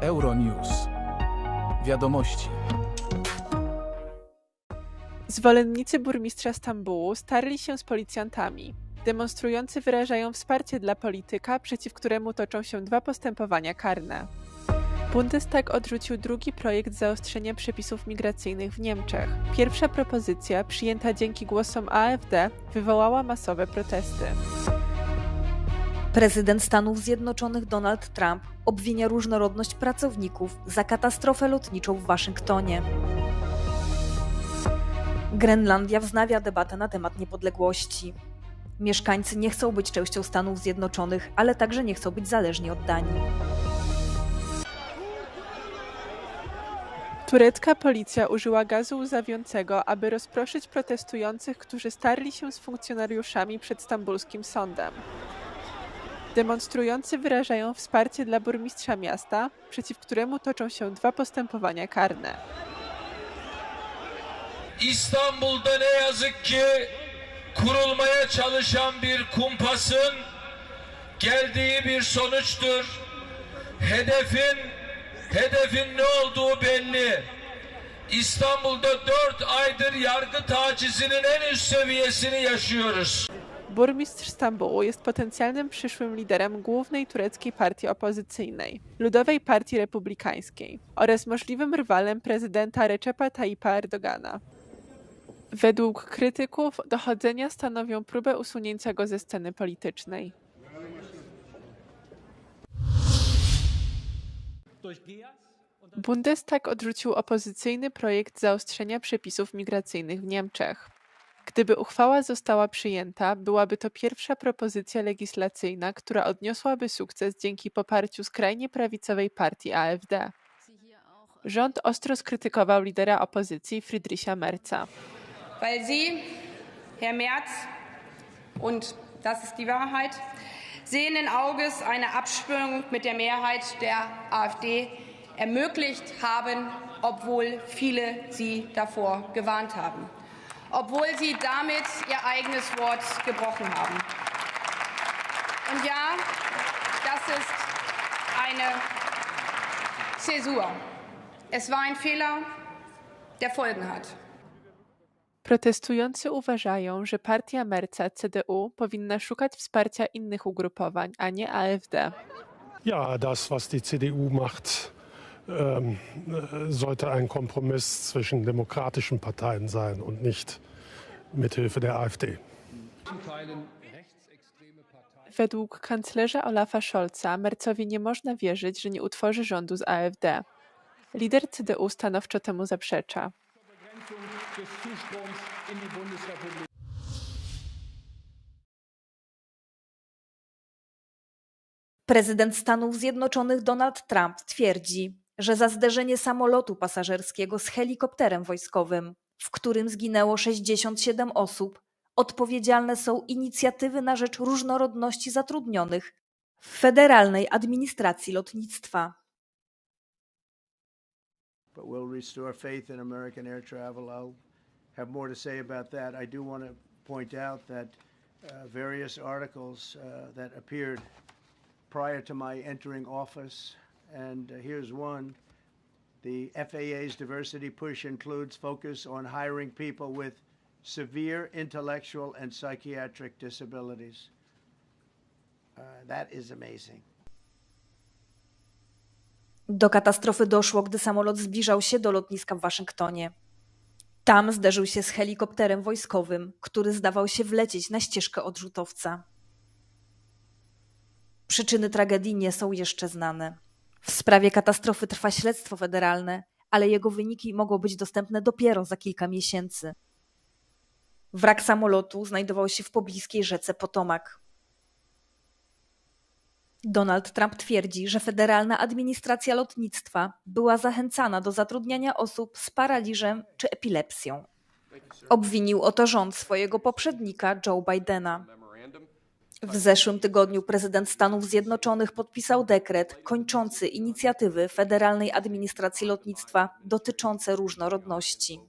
Euronews. Wiadomości. Zwolennicy burmistrza Stambułu starli się z policjantami. Demonstrujący wyrażają wsparcie dla polityka, przeciw któremu toczą się dwa postępowania karne. Bundestag odrzucił drugi projekt zaostrzenia przepisów migracyjnych w Niemczech. Pierwsza propozycja, przyjęta dzięki głosom AfD, wywołała masowe protesty. Prezydent Stanów Zjednoczonych Donald Trump obwinia różnorodność pracowników za katastrofę lotniczą w Waszyngtonie. Grenlandia wznawia debatę na temat niepodległości. Mieszkańcy nie chcą być częścią Stanów Zjednoczonych, ale także nie chcą być zależni od Danii. Turecka policja użyła gazu łzawiącego, aby rozproszyć protestujących, którzy starli się z funkcjonariuszami przed stambulskim sądem. Demonstrujący wyrażają wsparcie dla burmistrza miasta, przeciw któremu toczą się dwa postępowania karne. İstanbul'da ne yazık ki kurulmaya çalışan bir kumpasın geldiği bir sonuçtur. Hedefin hedefin ne olduğu belli. İstanbul'da dört aydır yargı tacizinin en üst seviyesini yaşıyoruz. Burmistrz Stambułu jest potencjalnym przyszłym liderem głównej tureckiej partii opozycyjnej, Ludowej Partii Republikańskiej, oraz możliwym rywalem prezydenta Recepa Tayyipa Erdogana. Według krytyków dochodzenia stanowią próbę usunięcia go ze sceny politycznej. Bundestag odrzucił opozycyjny projekt zaostrzenia przepisów migracyjnych w Niemczech. Gdyby uchwała została przyjęta, byłaby to pierwsza propozycja legislacyjna, która odniosłaby sukces dzięki poparciu skrajnie prawicowej partii AfD. Rząd ostro skrytykował lidera opozycji Friedricha Merza. weil Sie, Herr Merz, und das ist die Wahrheit, sehenden Auges eine Abstimmung mit der Mehrheit der AfD ermöglicht haben, obwohl viele Sie davor gewarnt haben, obwohl Sie damit Ihr eigenes Wort gebrochen haben. Und ja, das ist eine Zäsur. Es war ein Fehler, der Folgen hat. Protestujący uważają, że partia Merca CDU powinna szukać wsparcia innych ugrupowań, a nie AfD. Ja, das, was die CDU macht, sollte ein Kompromiss zwischen demokratischen Parteien sein und nicht mithilfe der AfD. Według kanclerza Olafa Scholza Mercowi nie można wierzyć, że nie utworzy rządu z AfD. Lider CDU stanowczo temu zaprzecza. Prezydent Stanów Zjednoczonych Donald Trump twierdzi, że za zderzenie samolotu pasażerskiego z helikopterem wojskowym, w którym zginęło 67 osób, odpowiedzialne są inicjatywy na rzecz różnorodności zatrudnionych w Federalnej Administracji Lotnictwa. but will restore faith in American air travel. I'll have more to say about that. I do want to point out that uh, various articles uh, that appeared prior to my entering office, and uh, here's one. The FAA's diversity push includes focus on hiring people with severe intellectual and psychiatric disabilities. Uh, that is amazing. Do katastrofy doszło, gdy samolot zbliżał się do lotniska w Waszyngtonie. Tam zderzył się z helikopterem wojskowym, który zdawał się wlecieć na ścieżkę odrzutowca. Przyczyny tragedii nie są jeszcze znane. W sprawie katastrofy trwa śledztwo federalne, ale jego wyniki mogą być dostępne dopiero za kilka miesięcy. Wrak samolotu znajdował się w pobliskiej rzece Potomac. Donald Trump twierdzi, że Federalna Administracja Lotnictwa była zachęcana do zatrudniania osób z paraliżem czy epilepsją. Obwinił o to rząd swojego poprzednika Joe Bidena. W zeszłym tygodniu prezydent Stanów Zjednoczonych podpisał dekret kończący inicjatywy Federalnej Administracji Lotnictwa dotyczące różnorodności.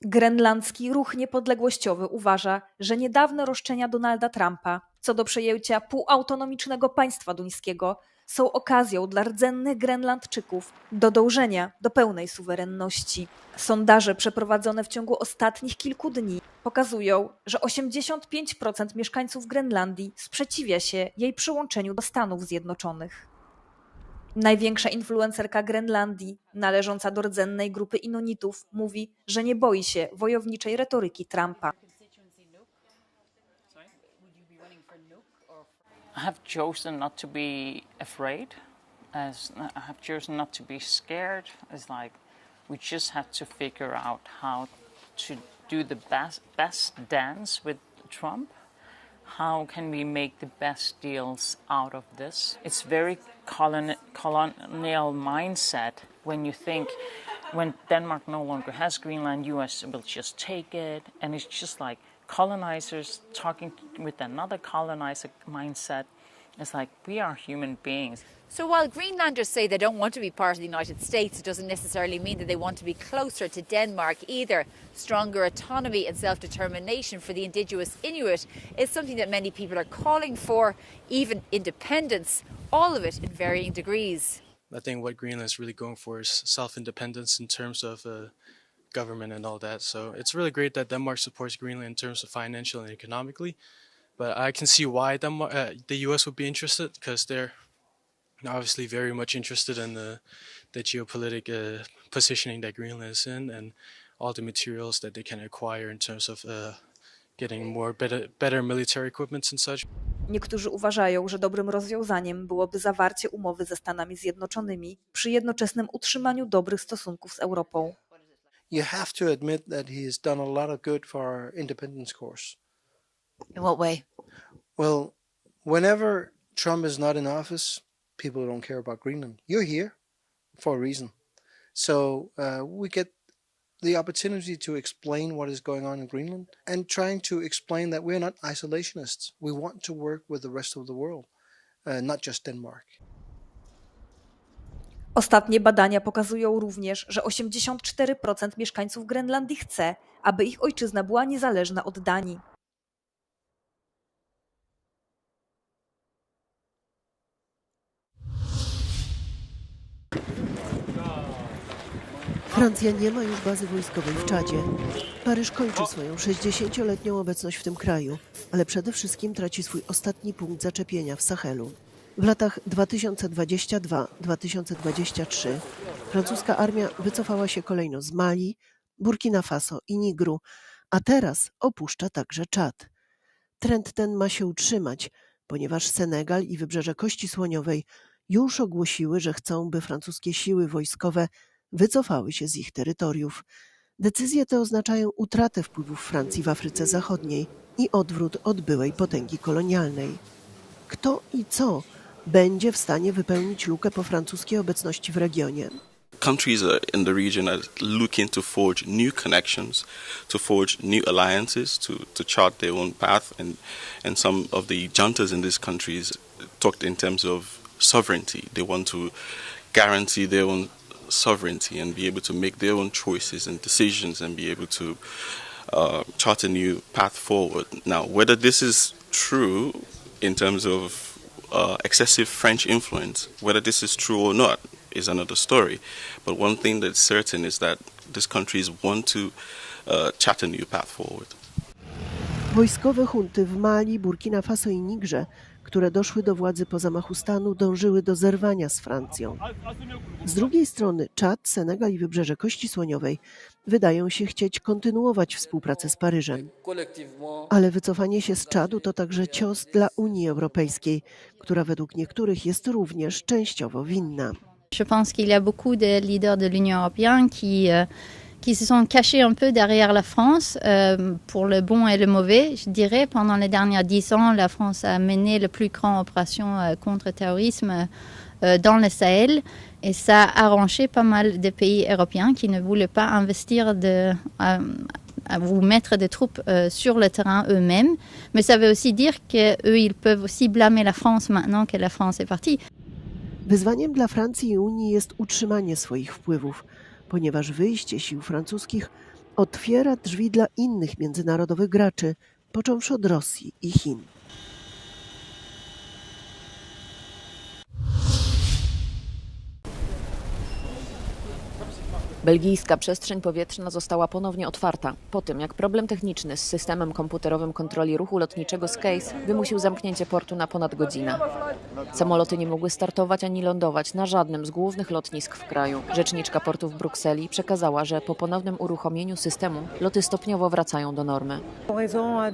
Grenlandzki Ruch Niepodległościowy uważa, że niedawne roszczenia Donalda Trumpa co do przejęcia półautonomicznego państwa duńskiego są okazją dla rdzennych Grenlandczyków do dążenia do pełnej suwerenności. Sondaże przeprowadzone w ciągu ostatnich kilku dni pokazują, że 85% mieszkańców Grenlandii sprzeciwia się jej przyłączeniu do Stanów Zjednoczonych. Największa influencerka Grenlandii, należąca do rdzennej grupy Inunitów, mówi, że nie boi się wojowniczej retoryki Trumpa. I have chosen not to be afraid. As I have chosen not to be scared. It's like we just have to figure out how to do the best best dance with Trump. How can we make the best deals out of this? It's very colon, colonial mindset when you think when Denmark no longer has Greenland, US will just take it, and it's just like colonizers talking with another colonizer mindset. It's like we are human beings. So while Greenlanders say they don't want to be part of the United States, it doesn't necessarily mean that they want to be closer to Denmark either. Stronger autonomy and self determination for the indigenous Inuit is something that many people are calling for, even independence, all of it in varying degrees. I think what Greenland is really going for is self independence in terms of uh, government and all that. So it's really great that Denmark supports Greenland in terms of financial and economically. But I can see why Denmark, uh, the US would be interested because they're obviously very much interested in the, the geopolitical uh, positioning that Greenland is in and all the materials that they can acquire in terms of uh, getting more better, better military equipment and such. Niektórzy uważają, że dobrym rozwiązaniem byłoby zawarcie umowy ze Stanami Zjednoczonymi przy jednoczesnym utrzymaniu dobrych stosunków z Europą. You have to admit that he has done a lot of good for our independence course. In what way? Well, whenever Trump is not in office, people don't care about Greenland. You're here for a reason. So uh, we get the opportunity to explain what is going on in Greenland and trying to explain that we're not isolationists. We want to work with the rest of the world, uh, not just Denmark. Ostatnie badania pokazują również, że 84% mieszkańców Grenlandii chce, aby ich ojczyzna była niezależna od Danii. Francja nie ma już bazy wojskowej w Czadzie. Paryż kończy swoją 60-letnią obecność w tym kraju, ale przede wszystkim traci swój ostatni punkt zaczepienia w Sahelu. W latach 2022-2023 francuska armia wycofała się kolejno z Mali, Burkina Faso i Nigru, a teraz opuszcza także Czad. Trend ten ma się utrzymać, ponieważ Senegal i wybrzeże Kości Słoniowej już ogłosiły, że chcą, by francuskie siły wojskowe wycofały się z ich terytoriów. Decyzje te oznaczają utratę wpływów Francji w Afryce Zachodniej i odwrót od byłej potęgi kolonialnej. Kto i co będzie w stanie wypełnić lukę po francuskiej obecności w regionie? countries in the region are looking to forge new connections, to forge new alliances, to, to chart their own path. And, and some of the juntas in these countries talked in terms of sovereignty. They want to guarantee their own sovereignty and be able to make their own choices and decisions and be able to uh, chart a new path forward. Now, whether this is true in terms of uh, excessive French influence, whether this is true or not, is another story. But one thing that's certain is that these countries want to uh, chart a new path forward. Wojskowe hunty w Mali, Burkina Faso i Nigrze, które doszły do władzy po zamachu stanu, dążyły do zerwania z Francją. Z drugiej strony Czad, Senegal i Wybrzeże Kości Słoniowej wydają się chcieć kontynuować współpracę z Paryżem. Ale wycofanie się z Czadu to także cios dla Unii Europejskiej, która według niektórych jest również częściowo winna. Je pense qu'il y a beaucoup de leaders de l'Union européenne qui, euh, qui se sont cachés un peu derrière la France euh, pour le bon et le mauvais. Je dirais, pendant les dernières dix ans, la France a mené la plus grande opération euh, contre le terrorisme euh, dans le Sahel et ça a arrangé pas mal de pays européens qui ne voulaient pas investir de, à vous mettre des troupes euh, sur le terrain eux-mêmes. Mais ça veut aussi dire qu'eux, ils peuvent aussi blâmer la France maintenant que la France est partie. Wyzwaniem dla Francji i Unii jest utrzymanie swoich wpływów, ponieważ wyjście sił francuskich otwiera drzwi dla innych międzynarodowych graczy, począwszy od Rosji i Chin. Belgijska przestrzeń powietrzna została ponownie otwarta po tym, jak problem techniczny z systemem komputerowym kontroli ruchu lotniczego SCASE wymusił zamknięcie portu na ponad godzinę. Samoloty nie mogły startować ani lądować na żadnym z głównych lotnisk w kraju. Rzeczniczka portu w Brukseli przekazała, że po ponownym uruchomieniu systemu loty stopniowo wracają do normy. Euh, euh,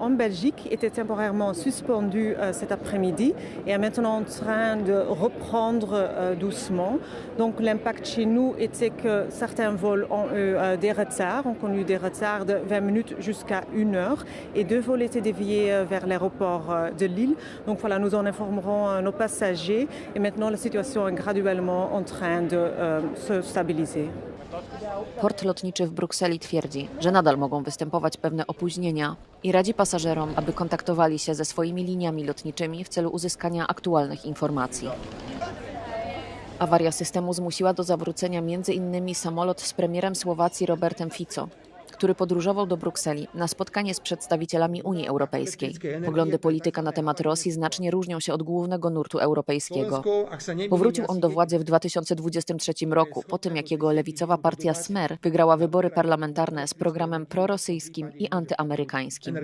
euh, Belgique était temporairement suspendu cet après-midi et est maintenant en train de reprendre euh, doucement. Donc l'impact chez nous était que certains vols ont eu euh, des retards, ont connu des retards de 20 minutes jusqu'à une heure et deux vols étaient déviés euh, vers l'aéroport de Lille. Donc voilà, nous en informerons nos passagers et maintenant la situation est graduellement en train de se stabiliser. Port lotniczy w Brukseli twierdzi, że nadal mogą występować pewne opóźnienia i radzi pasażerom, aby kontaktowali się ze swoimi liniami lotniczymi w celu uzyskania aktualnych informacji. Awaria systemu zmusiła do zawrócenia m.in. samolot z premierem Słowacji Robertem Fico, który podróżował do Brukseli na spotkanie z przedstawicielami Unii Europejskiej. Poglądy polityka na temat Rosji znacznie różnią się od głównego nurtu europejskiego. Powrócił on do władzy w 2023 roku, po tym jak jego lewicowa partia Smer wygrała wybory parlamentarne z programem prorosyjskim i antyamerykańskim.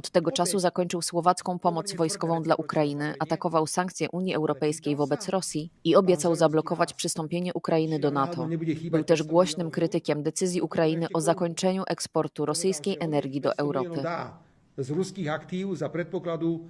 Od tego czasu zakończył słowacką pomoc wojskową dla Ukrainy, atakował sankcje Unii Europejskiej wobec Rosji i obiecał zablokować przystąpienie Ukrainy do NATO. Był też głośnym krytykiem decyzji Ukrainy o zakończeniu eksportu rosyjskiej energii do Europy. z ruských aktív za predpokladu